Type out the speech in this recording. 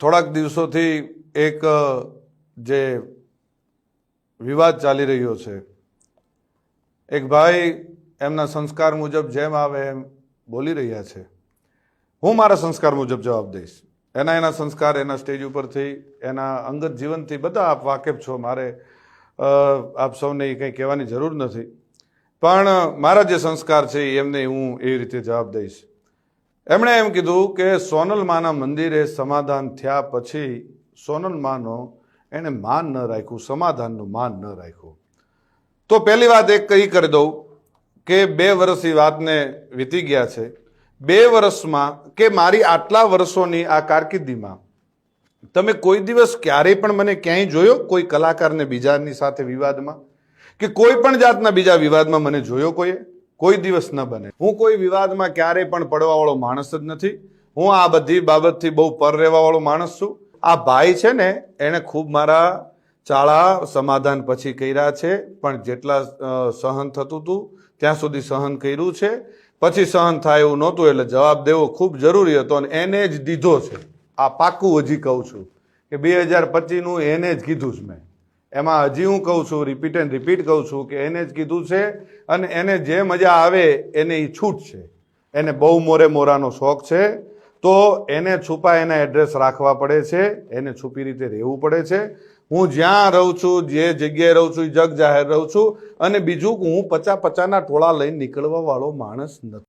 થોડાક દિવસોથી એક જે વિવાદ ચાલી રહ્યો છે. એક ભાઈ એમના સંસ્કાર મુજબ જેમ આવે એમ બોલી રહ્યા છે. હું મારા સંસ્કાર મુજબ જવાબ દઈશ. એના એના સંસ્કાર એના સ્ટેજ ઉપરથી, એના અંગત જીવનથી બધા આપ વાકેફ છો. મારે આપ સૌને એ કંઈ કહેવાની જરૂર નથી. પણ મારા જે સંસ્કાર છે, એમને હું એવી રીતે જવાબ દઈશ. એમણે એમ કીધું કે સોનલમાના મંદિરે સમાધાન થયા પછી સોનલમાનો એણે માન ન રાખ્યું, સમાધાનનું માન ન રાખ્યું. તો પહેલી વાત એક કહી કરી દઉં કે બે વર્ષ એ વાતને વીતી ગયા છે. બે વર્ષમાં કે મારી આટલા વર્ષોની આ કારકિર્દીમાં તમે કોઈ દિવસ ક્યારેય પણ મને ક્યાંય જોયો? કોઈ કલાકારને બીજાની સાથે વિવાદમાં? કે કોઈ પણ જાતના બીજા વિવાદમાં મને જોયો કોઈએ? કોઈ દિવસ ન બને. હું કોઈ વિવાદમાં ક્યારેય પણ પડવાવાળો માણસ જ નથી. હું આ બધી બાબતથી બહુ પર રહેવાવાળો માણસ છું. આ ભાઈ છે ને, એણે ખૂબ મારા ચાળા સમાધાન પછી કર્યા છે, પણ જેટલા સહન થતું હતું ત્યાં સુધી સહન કર્યું છે. પછી સહન થાય એવું નહોતું, એટલે જવાબ દેવો ખૂબ જરૂરી હતો અને એને જ દીધો છે. આ પાકું હજી કહું છું કે બે હજાર પચીસનું એને જ કીધું છે મેં. એમાં હજી હું કહું છું રિપીટ એન્ડ રિપીટ કહું છું કે એને જ કીધું છે અને એને જે મજા આવે એને એ છૂટ છે. એને બહુ મોરે મોરાનો શોખ છે. તો એને છુપા એના એડ્રેસ રાખવા પડે છે. એને છુપી રીતે રહેવું પડે છે. હું જ્યાં રહું છું, જે જગ્યાએ રહું છું એ જગ જાહેર રહું છું અને બીજું હું પચા પચાના ટોળા લઈને નીકળવા વાળો માણસ નથી.